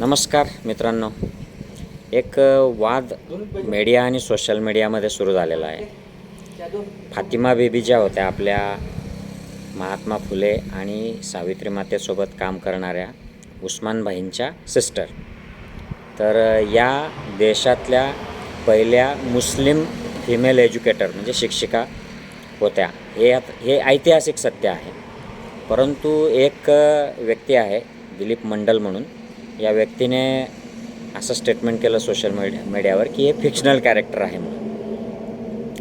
नमस्कार मित्रांनो. एक वाद मीडिया आणि सोशल मीडियामध्ये सुरू झालेला आहे. फातिमा बेबी ज्या होत्या आपल्या महात्मा फुले आणि सावित्री मातेसोबत काम करणाऱ्या उस्मानबाईंच्या सिस्टर तर या देशातल्या पहिल्या मुस्लिम फिमेल एज्युकेटर म्हणजे शिक्षिका होत्या. हे हे ऐतिहासिक सत्य आहे. परंतु एक व्यक्ती आहे दिलीप मंडल म्हणून. या व्यक्तीने असं स्टेटमेंट केलं सोशल मीडिया मीडियावर की हे फिक्शनल कॅरेक्टर आहे म्हणून.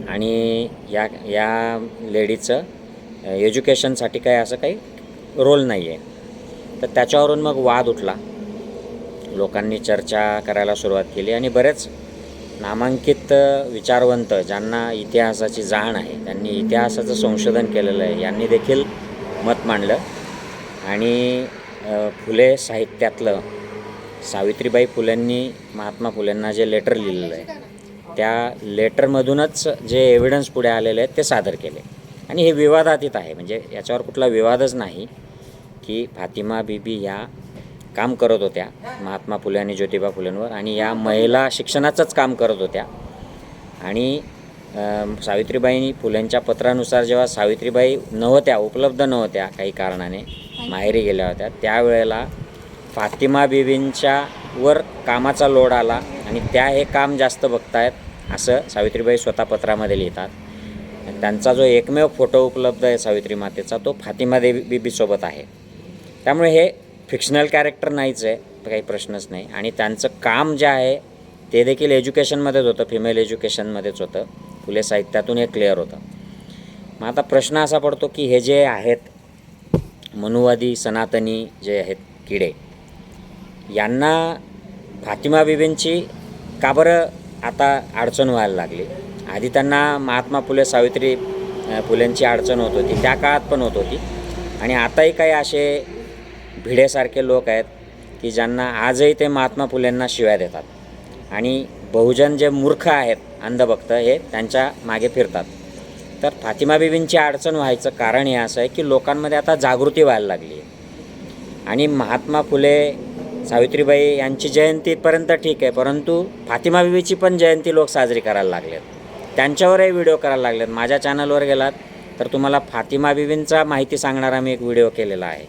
आणि या या लेडीचं एज्युकेशनसाठी काही असं काही रोल नाही आहे तर त्याच्यावरून मग वाद उठला. लोकांनी चर्चा करायला सुरुवात केली आणि बरेच नामांकित विचारवंत ज्यांना इतिहासाची जाण आहे त्यांनी इतिहासाचं संशोधन केलेलं आहे यांनी देखील मत मांडलं. आणि फुले साहित्यातलं सावित्रीबाई फुलेंनी महात्मा फुलेंना जे लेटर लिहिलेलं आहे त्या लेटरमधूनच जे एव्हिडन्स पुढे आलेले आहेत ते सादर केले. आणि हे विवादातीत आहे म्हणजे याच्यावर कुठला विवादच नाही की फातिमा बीबी ह्या काम करत होत्या महात्मा फुले आणि ज्योतिबा फुलेंवर आणि या महिला शिक्षणाचंच काम करत होत्या. आणि सावित्रीबाईंनी सावित्रीबाई फुलेंच्या पत्रानुसार जेव्हा सावित्रीबाई नव्हत्या उपलब्ध नव्हत्या काही कारणाने माहेरी गेल्या होत्या त्यावेळेला फातिमा बिबींच्या वर कामाचा लोड आला आणि त्या हे काम जास्त बघतायत असं सावित्रीबाई स्वतः पत्रामध्ये लिहितात. त्यांचा जो एकमेव फोटो उपलब्ध आहे सावित्री मातेचा तो फातिमा देवी बीबीसोबत आहे. त्यामुळे हे फिक्शनल कॅरेक्टर नाहीच आहे काही प्रश्नच नाही. आणि त्यांचं काम जे आहे ते देखील एज्युकेशनमध्येच होतं फिमेल एज्युकेशनमध्येच होतं. फुले साहित्यातून हे क्लिअर होतं. मग आता प्रश्न असा पडतो की हे जे आहेत मनुवादी सनातनी जे आहेत किडे यांना फातिमा बिबींची का बरं आता अडचण व्हायला लागली? आधी त्यांना महात्मा फुले सावित्री फुलेंची अडचण होत होती. त्या काळात पण होत होती. आणि आताही काही असे भिडेसारखे लोक आहेत की ज्यांना आजही ते महात्मा फुलेंना शिव्या देतात. आणि बहुजन जे मूर्ख आहेत अंधभक्त हे त्यांच्या मागे फिरतात. तर फातिमा बिबींची अडचण व्हायचं कारण हे असं आहे की लोकांमध्ये आता जागृती व्हायला लागली आहे. आणि महात्मा फुले सावित्रीबाई यांची जयंतीपर्यंत ठीक आहे परंतु फातिमा बीबीची पण जयंती लोक साजरी करायला लागलेत. त्यांच्यावरही व्हिडिओ करायला लागलेत. माझ्या चॅनलवर गेलात तर तुम्हाला फातिमा बीबींचा माहिती सांगणारा मी एक व्हिडिओ केलेला आहे.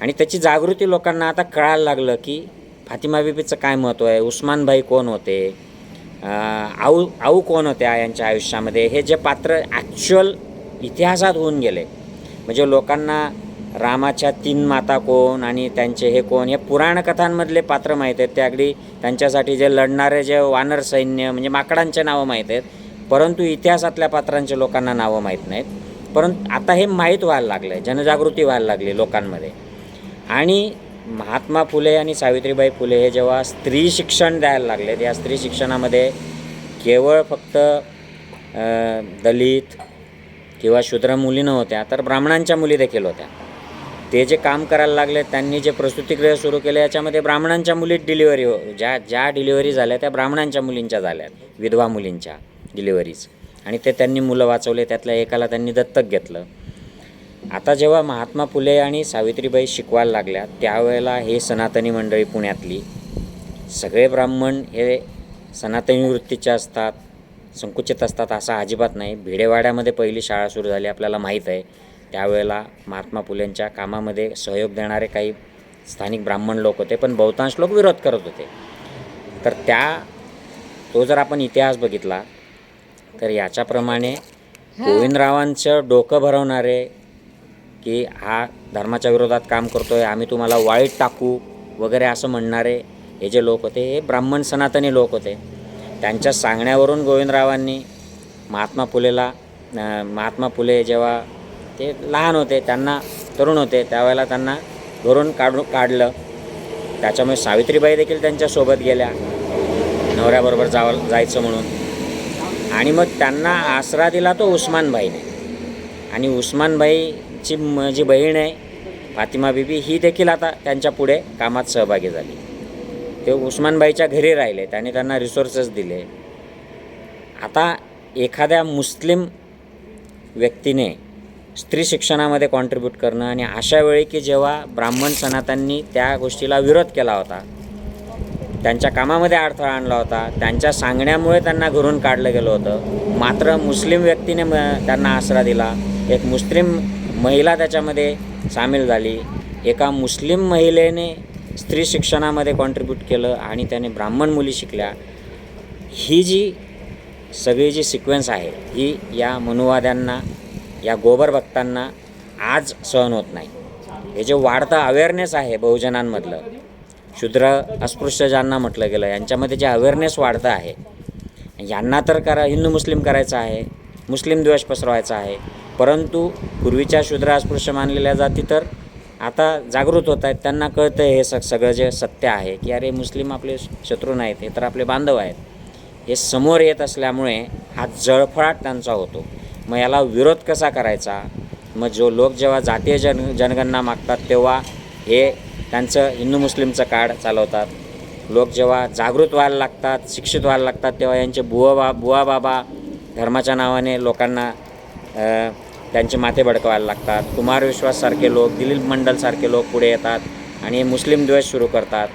आणि त्याची जागृती लोकांना आता कळायला लागलं की फातिमा बीबीचं काय महत्त्व आहे? उस्मानभाई कोण होते? आऊ आऊ कोण होत्या यांच्या आयुष्यामध्ये? हे जे पात्र ॲक्च्युअल इतिहासात होऊन गेले म्हणजे लोकांना रामाच्या तीन माता कोण आणि त्यांचे हे कोण? हे पुराण कथांमधले पात्र माहीत आहेत. ते अगदी त्यांच्यासाठी जे लढणारे जे वानर सैन्य म्हणजे माकडांचे नावं माहीत आहेत. परंतु इतिहासातल्या पात्रांचे लोकांना नावं माहीत नाहीत. परंतु आता हे माहीत व्हायला लागलं आहे जनजागृती व्हायला लागली लोकांमध्ये. आणि महात्मा फुले आणि सावित्रीबाई फुले हे जेव्हा स्त्री शिक्षण द्यायला लागले या स्त्री शिक्षणामध्ये केवळ फक्त दलित किंवा शूद्र मुली नव्हत्या तर ब्राह्मणांच्या मुली देखील होत्या. ते जे काम करायला लागले त्यांनी जे प्रसूतिगृह सुरू केले याच्यामध्ये ब्राह्मणांच्या मुलीत डिलिव्हरी हो ज्या ज्या डिलिव्हरी झाल्या त्या ब्राह्मणांच्या मुलींच्या झाल्या. विधवा मुलींच्या डिलिव्हरीज आणि ते त्यांनी मुलं वाचवले त्यातल्या एकाला त्यांनी दत्तक घेतलं. आता जेव्हा महात्मा फुले आणि सावित्रीबाई शिकवायला लागल्या त्यावेळेला हे सनातनी मंडळी पुण्यातली. सगळे ब्राह्मण हे सनातनी वृत्तीचे असतात संकुचित असतात असं अजिबात नाही. भिडेवाड्यामध्ये पहिली शाळा सुरू झाली आपल्याला माहीत आहे. त्यावेळेला महात्मा फुलेंच्या कामामध्ये सहयोग देणारे काही स्थानिक ब्राह्मण लोक होते पण बहुतांश लोक विरोध करत होते. तर त्या तो जर आपण इतिहास बघितला तर याच्याप्रमाणे गोविंदरावांचं डोकं भरवणारे की हा धर्माच्या विरोधात काम करतो आहे आम्ही तुम्हाला वाईट टाकू वगैरे असं म्हणणारे हे जे लोक होते हे ब्राह्मण सनातनी लोक होते. त्यांच्या सांगण्यावरून गोविंदरावांनी महात्मा फुलेला महात्मा फुले जेव्हा ते लहान होते त्यांना तरुण होते त्यावेळेला त्यांना घरून काढू काढलं. त्याच्यामुळे सावित्रीबाई देखील त्यांच्यासोबत गेल्या. नवऱ्याबरोबर जावं जायचं म्हणून. आणि मग त्यांना आसरा दिला तो उस्मानबाईने. आणि उस्मानबाईची जी बहीण आहे फातिमा बीबी ही देखील आता त्यांच्या पुढे कामात सहभागी झाली. ते उस्मानबाईच्या घरी राहिले त्याने त्यांना रिसोर्सेस दिले. आता एखाद्या मुस्लिम व्यक्तीने स्त्री शिक्षणामध्ये कॉन्ट्रीब्यूट करणं आणि अशा वेळी की जेव्हा ब्राह्मण सनातांनी त्या गोष्टीला विरोध केला होता त्यांच्या कामामध्ये अडथळा आणला होता त्यांच्या सांगण्यामुळे त्यांना घरून काढलं गेलं होतं मात्र मुस्लिम व्यक्तीने म त्यांना आसरा दिला. एक मुस्लिम महिला त्याच्यामध्ये सामील झाली. एका मुस्लिम महिलेने स्त्री शिक्षणामध्ये कॉन्ट्रीब्यूट केलं आणि त्याने ब्राह्मण मुली शिकल्या. ही जी सगळी जी सिक्वेन्स आहे ही या मनुवाद्यांना या गोबर भक्तांना आज सहन होत नाही. हे जे वाढतं अवेअरनेस आहे बहुजनांमधलं शूद्र अस्पृश्य ज्यांना म्हटलं गेलं यांच्यामध्ये जे अवेअरनेस वाढतं आहे यांना तर करा हिंदू मुस्लिम करायचं आहे मुस्लिम द्वेष पसरवायचा आहे परंतु पूर्वीच्या शूद्र अस्पृश्य मानलेल्या जाती तर आता जागृत होत आहेत. त्यांना कळतं हे स सगळं जे सत्य आहे की अरे मुस्लिम आपले शत्रू नाहीत हे तर आपले बांधव आहेत. हे समोर येत असल्यामुळे हा जळफळाट त्यांचा होतो. मग याला विरोध कसा करायचा? मग जो लोक जेव्हा जातीय जन जनगणना मागतात तेव्हा हे त्यांचं हिंदू मुस्लिमचं कार्ड चालवतात. लोक जेव्हा जागृत व्हायला लागतात शिक्षित व्हायला लागतात तेव्हा यांचे बुवा बा बुवा बाबा धर्माच्या नावाने लोकांना त्यांचे माथे भडकवायला लागतात. कुमार विश्वाससारखे लोक दिलीप मंडलसारखे लोक पुढे येतात आणि मुस्लिम द्वेष सुरू करतात.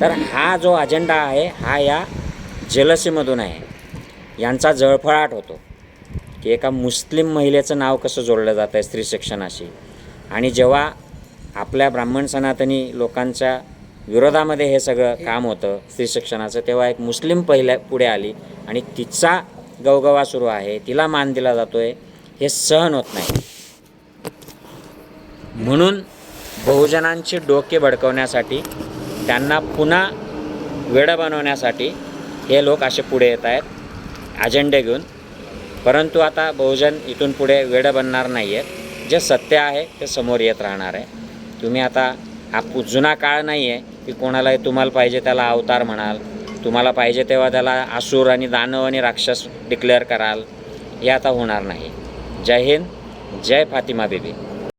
तर हा जो अजेंडा आहे हा या जेलसीमधून आहे. यांचा जळफळाट होतो. की एका मुस्लिम महिलेचं नाव कसं जोडलं जात आहे स्त्री शिक्षणाशी? आणि जेव्हा आपल्या ब्राह्मण सनातनी लोकांच्या विरोधामध्ये हे सगळं काम होतं स्त्री शिक्षणाचं तेव्हा एक मुस्लिम पहिल्या पुढे आली आणि तिचा गवगवा सुरू आहे तिला मान दिला जातो आहे हे सहन होत नाही. म्हणून बहुजनांची डोके भडकवण्यासाठी त्यांना पुन्हा वेडं बनवण्यासाठी हे लोक असे पुढे येत आहेत अजेंडे घेऊन. परंतु आता बहुजन इथून पुढे वेडं बनणार नाही आहेत जे सत्य आहे ते समोर येत राहणार आहे. तुम्ही आता हा जुना काळ नाही आहे की कोणालाही तुम्हाला पाहिजे त्याला अवतार म्हणाल. तुम्हाला पाहिजे तेव्हा त्याला आसूर आणि दानव आणि राक्षस डिक्लेअर कराल. हे आता होणार नाही. जय हिंद जय फातिमा बेबी.